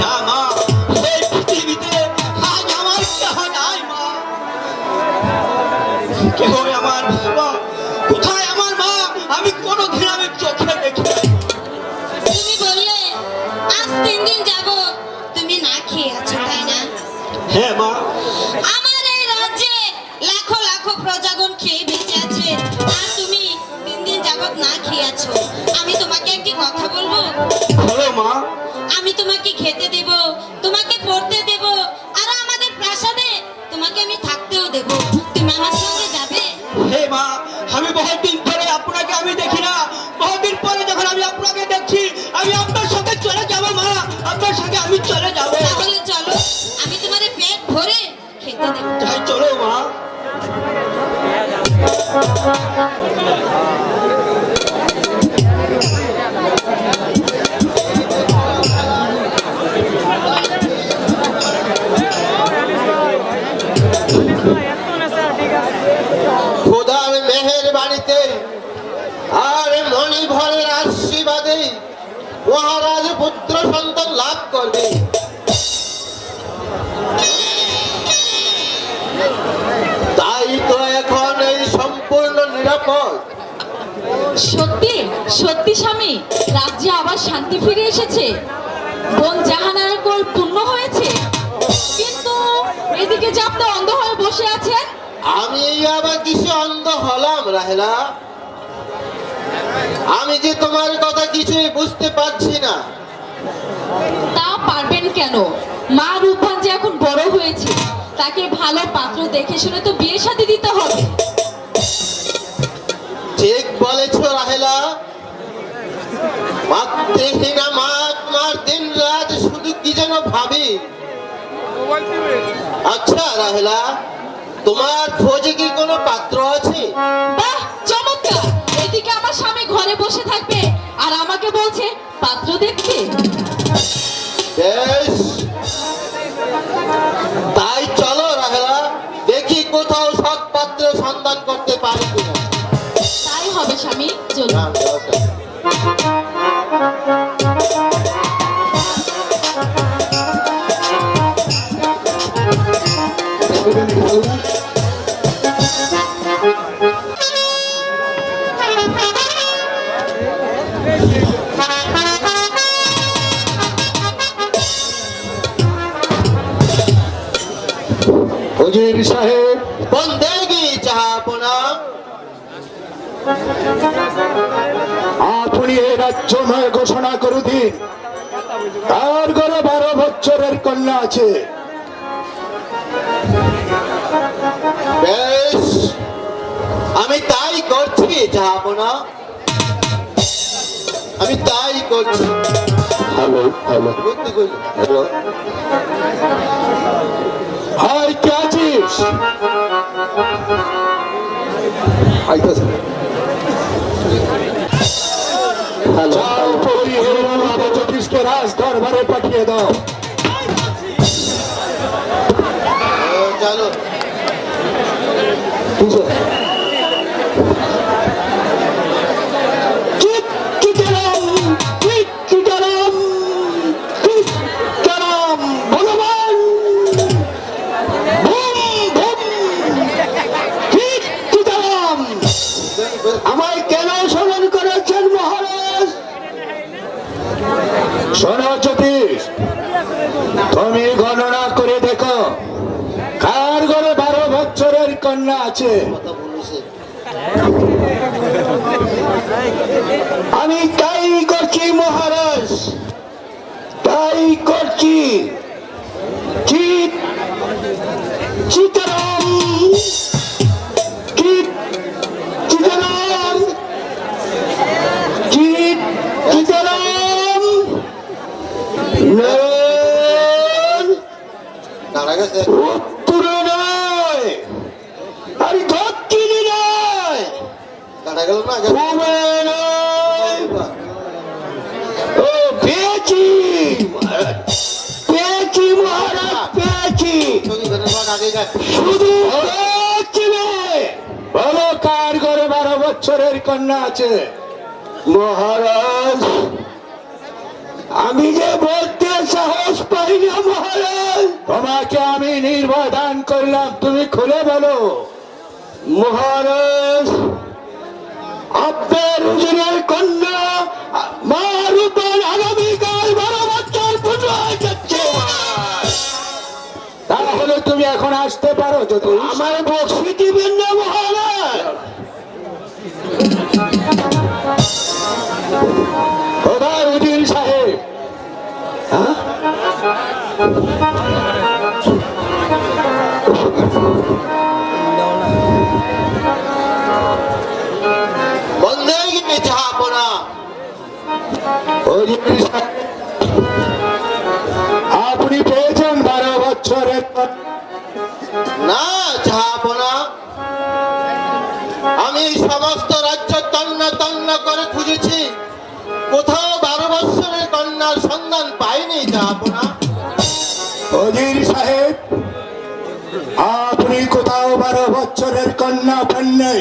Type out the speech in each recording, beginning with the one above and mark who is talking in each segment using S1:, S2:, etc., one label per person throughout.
S1: মা এই পৃথিবীতে আমার কেহ নাই মা কেহ আমার মা কোথায় আমার মা আমি কোনোদিন আমি চোখে দেখি
S2: তুমি বললে আজ তিন দিন যাব তুমি না খেয়ে আছো তাই না?
S1: হ্যাঁ মা।
S2: আমার খেতে দেব তোমাকে পড়তে দেব আর আমাদের প্রাসাদে তোমাকে আমি থাকতেও দেব। তুমি আমার সঙ্গে যাবে?
S1: হে মা আমি বহুত দিন পরে আপনাকে আমি দেখি না। বহুত দিন পরে যখন আমি আপনাকে দেখছি আমি আপনার সঙ্গে চলে যাব মা। আপনার সঙ্গে আমি চলে যাব।
S2: তাহলে চলো আমি তোমাদের পেট ভরে খেতে দেব।
S1: চলো মা।
S3: আর মণি ভরের আশীর্বাদে মহারাজ পুত্র সন্তান লাভ করবে। তাই তো এখন এই সম্পূর্ণ নিরাপদ।
S4: সত্যি সত্যি স্বামী, রাজ্যে আবার শান্তি ফিরে এসেছে। বোন জাহানার গোল পূর্ণ হয়েছে। কিন্তু এদিকে যে আপনি অন্ধ হয়ে
S3: আমি আবার কিসে অন্ধ হলাম রাহেলা? আমি যে তোমার কথা কিছুই বুঝতে পারছি না।
S4: তা পারবেন কেন? মা রূপবান যে এখন বড় হয়েছে তাকে ভালো পাত্র দেখে শুনে তো বিয়ে শাদী দিতে হবে।
S3: ঠিক বলেছ রাহেলা। মাতৃহীনা মা তোমার দিন রাত শুধু কি যেন ভাবি? আচ্ছা রাহেলা। তোমার খোঁজে কি
S5: হুজুর সাহেব
S3: বন্দেগি চাহাপনা
S5: আপনি এই রাজ্যময় ঘোষণা করে দিন। তার ঘরে বারো বছরের কন্যা আছে।
S3: বেশ আমি তাই করছি চাহাপনা আমি তাই করছি।
S5: Hello hello.
S3: হ্যালো।
S5: হাই কে আছিস আইতাছে জ্যোতিষকে রাজ দরবারে পাঠিয়ে দাও
S3: চলো
S5: গণনা করে দেখো। কার ঘরে বারো বছরের কন্যা আছে? আমি তাই করছি মহারাজ। তাই করছি। চিত চিতরাম। কার ঘরে বারো বছরের কন্যা আছে। মহারাজ,
S6: আমি যে বলতে সাহস পাই না, মহারাজ। তোমাকে আমি নির্ভয় দান করলাম, তুমি খুলে বলো। মহারাজ আপনার কন্যা, মা রূপার আগামীকাল তুমি এখন আসতে পারো যদি। আমার বক্সি দিবেন না মহারাজ। কোথায় সাহেব। হ্যাঁ?
S3: সন্ধান পাইনি
S6: অজির সাহেব, আপনি কোথাও বারো বছরের কন্যা পান নাই,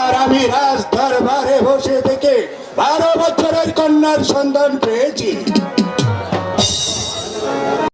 S6: আর আমি রাজ দরবারে বসে থেকে বারো বছরের কন্যার সন্ধান পেয়েছি।